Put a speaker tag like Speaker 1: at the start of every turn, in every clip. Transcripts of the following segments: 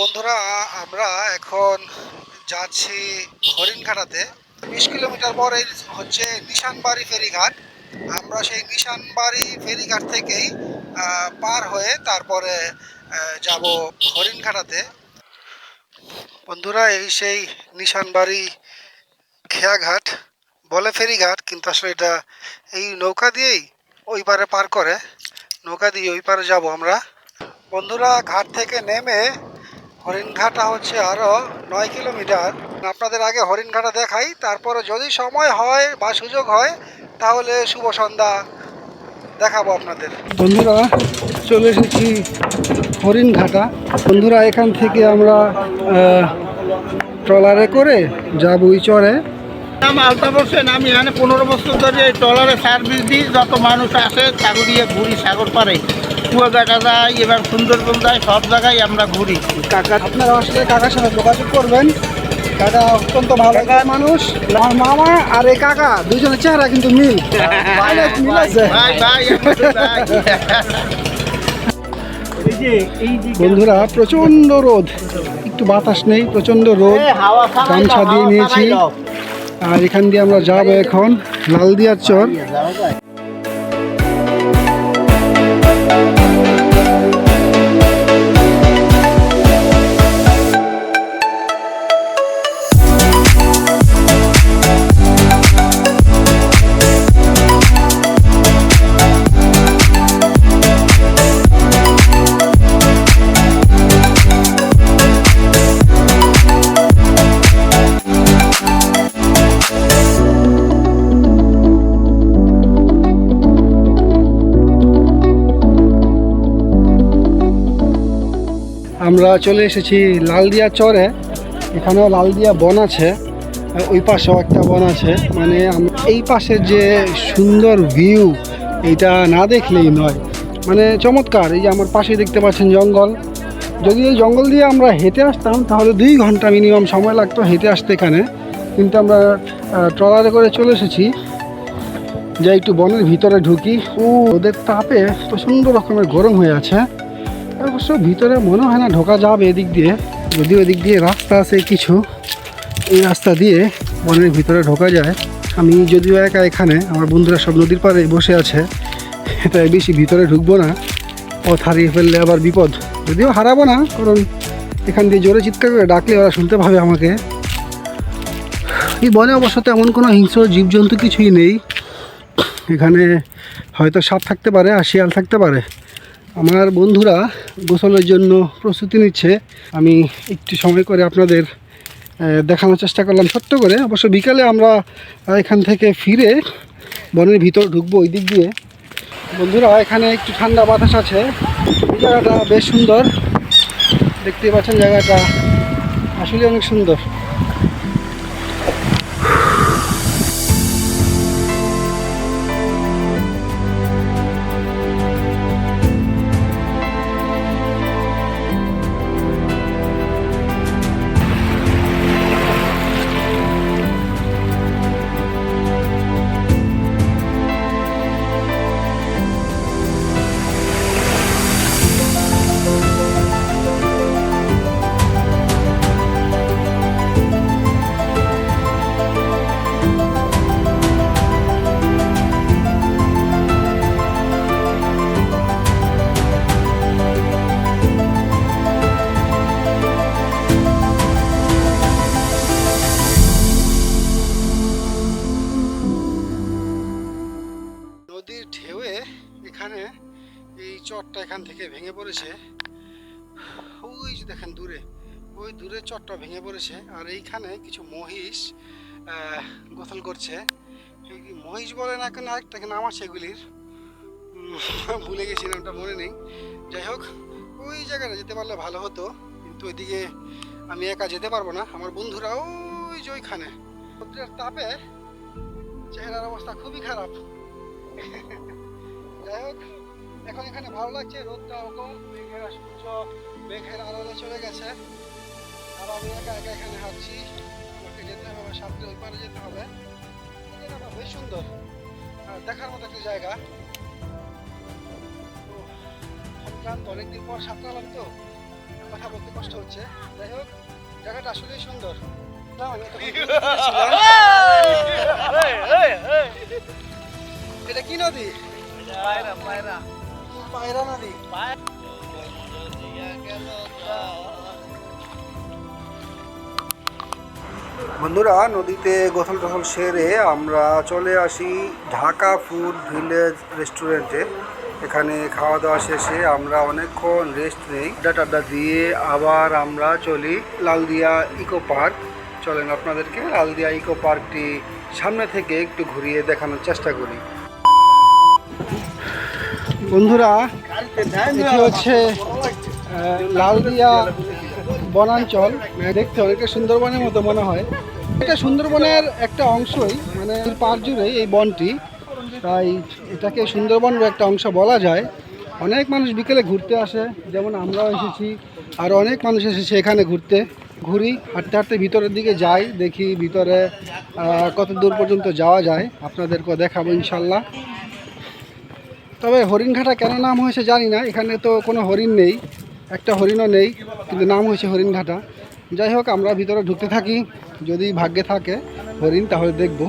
Speaker 1: বন্ধুরা, আমরা এখন যাচ্ছি হরিণঘাটাতে বিশ কিলোমিটার পরে হচ্ছে নিশানবাড়ি ফেরিঘাট। আমরা সেই নিশানবাড়ি ফেরিঘাট থেকেই পার হয়ে তারপরে যাব হরিণঘাটাতে বন্ধুরা, এই সেই নিশানবাড়ি খেয়াঘাট বলে ফেরিঘাট, কিন্তু আসলে এটা এই নৌকা দিয়েই ওই পারে পার করে। নৌকা দিয়ে ওই পারে যাব আমরা। বন্ধুরা, ঘাট থেকে নেমে হরিণঘাটা হচ্ছে আরও নয় কিলোমিটার। আপনাদের আগে হরিণঘাটা দেখাই তারপরে যদি সময় হয় বা সুযোগ হয় তাহলে শুভ সন্ধ্যা দেখাবো আপনাদের। বন্ধুরা চলে এসেছি হরিণঘাটা। বন্ধুরা এখান থেকে আমরা ট্রলারে করে যাব ওই চরে
Speaker 2: নাম আলতাফ হোসেন আমি এখানে পনেরো বছর ধরে এই ট্রলারে সার্ভিস দিই যত মানুষ আসে সাগর দিয়ে ঘুরি সাগর পারে। কুয়াঘাটা যাই এবার সুন্দরবন যাই সব জায়গায় আমরা ঘুরি।
Speaker 1: কাকা আপনারা আসলে কাকার সাথে যোগাযোগ করবেন। কাকা অত্যন্ত ভালো মানুষ। আমার মামা আর এই কাকা দুজনের চেহারা কিন্তু মিল। মিল আছে?
Speaker 2: ভাই ভাই আমাদের ভাই।
Speaker 1: বন্ধুরা প্রচণ্ড রোদ। একটু বাতাস নেই প্রচণ্ড রোদ। গামছা দিয়ে নিয়েছি। আর এখান দিয়ে আমরা যাব এখন লালদিয়ার চর। আমরা চলে এসেছি লালদিয়া চরে। এখানেও লালদিয়া বন আছে ওই পাশেও একটা বন আছে। মানে এই পাশের যে সুন্দর ভিউ এটা না দেখলেই নয়। মানে চমৎকার, এই যে আমার পাশে দেখতে পাচ্ছেন জঙ্গল। যদি এই জঙ্গল দিয়ে আমরা হেঁটে আসতাম, তাহলে দুই ঘণ্টা মিনিমাম সময় লাগতো হেঁটে আসতে এখানে। কিন্তু আমরা ট্রলারে করে চলে এসেছি। যে একটু বনের ভিতরে ঢুকি। ও, ওদের তাপে প্রচণ্ড রকমের গরম হয়ে আছে। অবশ্য ভিতরে মনে হয় না, ঢোকা যাবে এদিক দিয়ে। যদিও এদিক দিয়ে রাস্তা আছে কিছু, এই রাস্তা দিয়ে বনের ভিতরে ঢোকা যায়। আমি যদিও একা এখানে, আমার বন্ধুরা সব নদীর পাড়ে বসে আছে, তাই বেশি ভিতরে ঢুকবো না। পথ হারিয়ে ফেললে আবার বিপদ। যদিও হারাবো না, কারণ এখান দিয়ে জোরে চিৎকার করে ডাকলে ওরা শুনতে পাবে আমাকে। এই বনে অবশ্য তেমন কোনো হিংস্র জীবজন্তু কিছুই নেই। এখানে হয়তো সাপ থাকতে পারে, আর শিয়াল থাকতে পারে। আমার বন্ধুরা গোসলের জন্য প্রস্তুতি নিচ্ছে। আমি একটু সময় করে আপনাদের দেখানোর চেষ্টা করলাম। ছোট্ট করে, অবশ্য বিকালে আমরা এখান থেকে ফিরে বনের ভিতর ঢুকবো ওই দিক দিয়ে। বন্ধুরা, এখানে একটু ঠান্ডা বাতাস আছে। এই জায়গাটা বেশ সুন্দর। দেখতেই পাচ্ছেন জায়গাটা। আসলে অনেক সুন্দর। থেকে ভেঙে পড়েছে। ওই যে দেখেন দূরে, ওই দূরে চরটা ভেঙে পড়েছে। আর এইখানে কিছু মহিষ গোসল করছে। মহিষ বলে না কেন আরেকটা? নাম আছে এগুলির ভুলে গেছি, নামটা মনে নেই। যাই হোক, ওই জায়গাটা যেতে পারলে ভালো হতো। কিন্তু ওইদিকে আমি একা যেতে পারব না। আমার বন্ধুরা ওই যে ওইখানে। রৌদ্রের তাপে চেহারার অবস্থা খুবই খারাপ। যাই হোক এখন এখানে ভালো লাগছে রোদটাও কম মেঘের সূর্য মেঘের আলাদা চলে গেছে। আর আমি একা একা এখানে হাঁটছি আমাকে যেতে হবে আমার সামনে ওই পারে যেতে হবে। জায়গাটা বেশ সুন্দর দেখার মতো একটা জায়গা। ক্লান্ত অনেকদিন পর সাঁতরালাম তো কথা বলতে কষ্ট হচ্ছে। যাই হোক জায়গাটা আসলেই সুন্দর। ছিলাম। এটা কি নদী? পায়রা। নদী বন্ধুরা, নদীতে গোসল টোসল সেরে আমরা চলে আসি ঢাকা ফুড ভিলেজ রেস্টুরেন্টে। এখানে খাওয়া দাওয়া শেষে আমরা অনেকক্ষণ রেস্ট নেই। আড্ডা টাড্ডা দিয়ে আবার আমরা চলি লালদিয়া ইকো পার্ক। চলেন আপনাদেরকে লালদিয়া ইকো পার্কটি সামনে থেকে একটু ঘুরিয়ে দেখানোর চেষ্টা করি। বন্ধুরা, এটি হচ্ছে লালদিয়া বনাঞ্চল। দেখতে অনেকটা সুন্দরবনের মতো মনে হয়। এটা সুন্দরবনের একটা অংশই মানে পার জুড়েই এই বনটি। তাই এটাকে সুন্দরবনের একটা অংশ বলা যায়। অনেক মানুষ বিকেলে ঘুরতে আসে, যেমন আমরাও এসেছি, আর অনেক মানুষ এসেছে এখানে ঘুরতে। ঘুরি, হাঁটতে হাঁটতে ভিতরের দিকে যাই, দেখি ভিতরে কত দূর পর্যন্ত যাওয়া যায়। আপনাদেরকে দেখাবো, ইনশাল্লাহ। তবে হরিণঘাটা কেন নাম হয়েছে জানি না, এখানে তো কোনো হরিণ নেই, একটা হরিণও নেই, কিন্তু নাম হয়েছে হরিণঘাটা। যাই হোক, আমরা ভিতরে ঢুকতে থাকি, যদি ভাগ্যে থাকে হরিণ, তাহলে দেখব।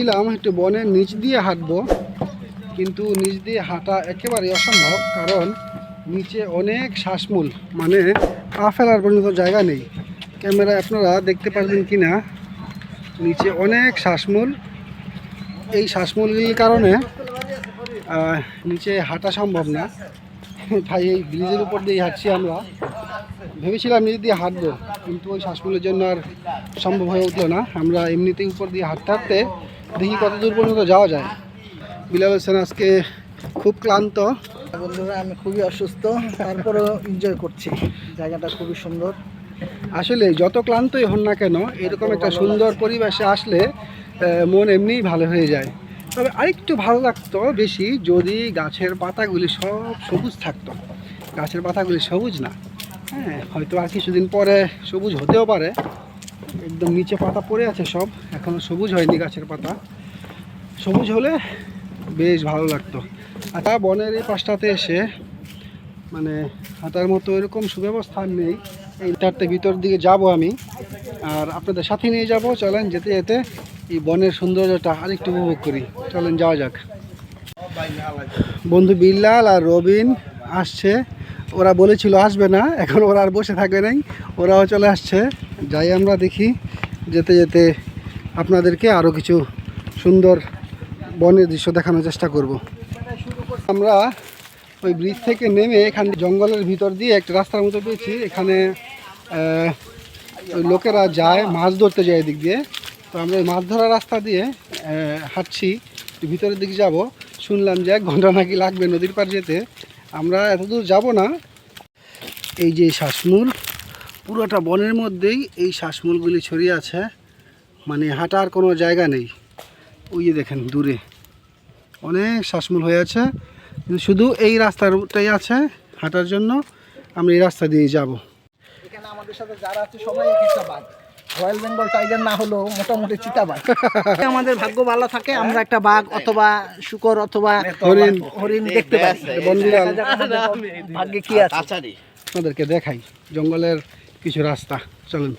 Speaker 1: ভেবেছিলাম একটু বনের নিচ দিয়ে হাঁটবো। কিন্তু নিচ দিয়ে হাঁটা একেবারে অসম্ভব, কারণ নিচে অনেক শ্বাসমূল মানে পা ফেলার পর্যন্ত জায়গা নেই। ক্যামেরায় আপনারা দেখতে পারবেন কি না নিচে অনেক শ্বাসমূল। এই শ্বাসমূলগুলির কারণে নিচে হাঁটা সম্ভব না। তাই এই ব্রিজের উপর দিয়ে হাঁটছি আমরা। ভেবেছিলাম নিচ দিয়ে হাঁটবো, কিন্তু ওই শ্বাসমূলের জন্য আর সম্ভব হয়ে উঠল না। আমরা এমনিতেই উপর দিয়ে হাঁটতে হাঁটতে দেখি কত দূর পর্যন্ত যাওয়া যায়। বিলাল হোসেন আজকে খুব ক্লান্ত।
Speaker 3: বন্ধুরা, আমি খুবই অসুস্থ। তারপরেও এনজয় করছি। জায়গাটা খুবই সুন্দর।
Speaker 1: আসলে যত ক্লান্তই হন না কেন, এরকম একটা সুন্দর পরিবেশে আসলে মন এমনিই ভালো হয়ে যায়। তবে আরেকটু ভালো লাগতো বেশি যদি গাছের পাতাগুলি সব সবুজ থাকতো। গাছের পাতাগুলি সবুজ না। হ্যাঁ হয়তো আর কিছুদিন পরে সবুজ হতেও পারে। একদম নিচে পাতা পড়ে আছে সব। এখনও সবুজ হয়নি গাছের পাতা। সবুজ হলে বেশ ভালো লাগতো। আর তা বনের এই পাশটাতে এসে মানে হাঁটার মতো এরকম সুব্যবস্থা নেই। এই চারটে ভিতর দিকে যাব আমি। আর আপনাদের সাথে নিয়ে যাব। চলেন যেতে যেতে এই বনের সৌন্দর্যটা আরেকটু উপভোগ করি। চলেন যাওয়া যাক। বন্ধু বিল্লাল আর রবিন আসছে। ওরা বলেছিল আসবে না। এখন ওরা আর বসে থাকবে নাই। ওরাও চলে আসছে। যাই আমরা দেখি, যেতে যেতে আপনাদেরকে আরও কিছু সুন্দর বনের দৃশ্য দেখানোর চেষ্টা করব। আমরা ওই ব্রিজ থেকে নেমে এখানে জঙ্গলের ভিতর দিয়ে একটা রাস্তার মতো পেয়েছি। এখানে লোকেরা যায়, মাছ ধরতে যায় এদিক দিয়ে। তো আমরা মাছ ধরার রাস্তা দিয়ে হাঁটছি, ভিতরের দিকে যাব। শুনলাম যে এক ঘণ্টা নাকি লাগবে নদীর পার যেতে। আমরা এতদূর যাব না। এই যে শ্বাসমূল পুরোটা বনের মধ্যেই এই শ্বাসমূলগুলি ছড়িয়ে আছে মানে হাঁটার কোনো জায়গা নেই ওই যে দেখেন দূরে অনেক শ্বাসমূল হয়ে আছে শুধু এই রাস্তাটাই আছে হাঁটার জন্য আমরা এই রাস্তা দিয়ে যাব
Speaker 3: এখানে আমাদের সাথে যারা আছে সবাই এক একটা বাঘ রয়্যাল বেঙ্গল টাইগার না হলেও মোটামুটি চিতাবাঘ আমাদের ভাগ্য ভালো থাকে আমরা একটা বাঘ অথবা শুকর অথবা
Speaker 1: হরিণ
Speaker 3: হরিণ দেখতে পাই আমাদের ভাগ্যে কি আছে
Speaker 1: আপনাদেরকে দেখাই জঙ্গলের কিছু রাস্তা চলুন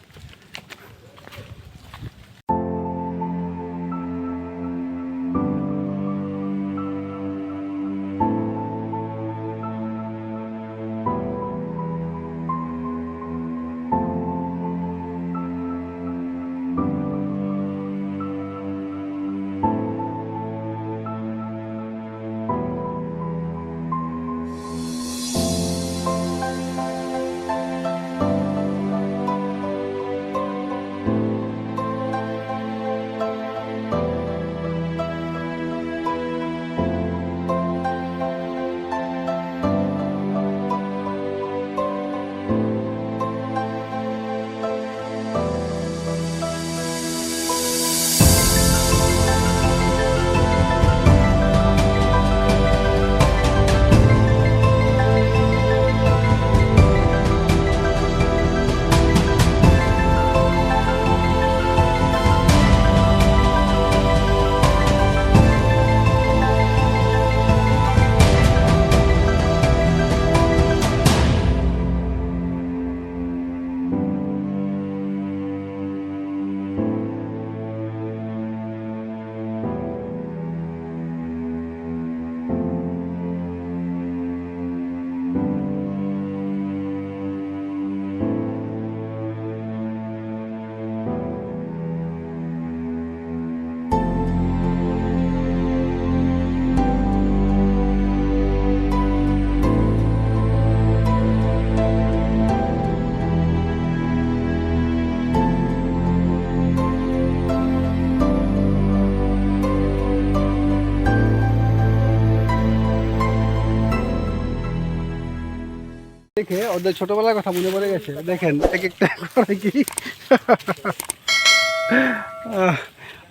Speaker 1: ওদের ছোটবেলার কথা মনে পড়ে গেছে। দেখেন এক একটা করে কি?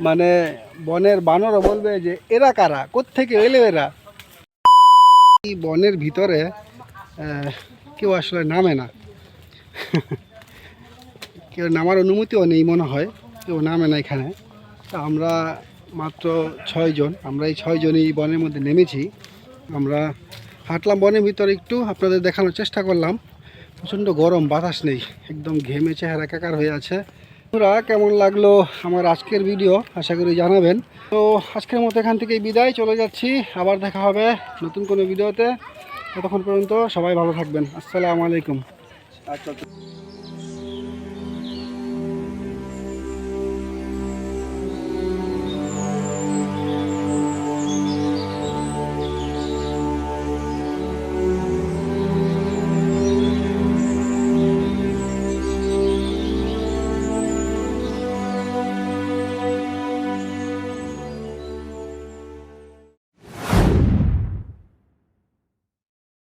Speaker 1: মানে বনের বানরও বলবে যে, এরা কারা? কোত্থেকে এলো এরা? এই বনের ভিতরে কেউ আসলে নামে না। কেউ নামার অনুমতিও নেই মনে হয়, কেউ নামে না এখানে। তা আমরা মাত্র ছয়জন, আমরা এই ছয়জনই বনের মধ্যে নেমেছি। আমরা হাঁটলাম বনের ভিতরে একটু, আপনাদের দেখানোর চেষ্টা করলাম। প্রচণ্ড গরম, বাতাস নেই, একদম ঘেমে চেহারা কাকার হয়ে আছে। বন্ধুরা, কেমন লাগল আমার আজকের ভিডিও? আশা করি জানাবেন। তো আজকের মতো এখান থেকে বিদায়, চলে যাচ্ছি। আবার দেখা হবে নতুন কোনো ভিডিওতে। ততক্ষণ পর্যন্ত সবাই ভালো থাকবেন। আসসালামু আলাইকুম। আচ্ছা।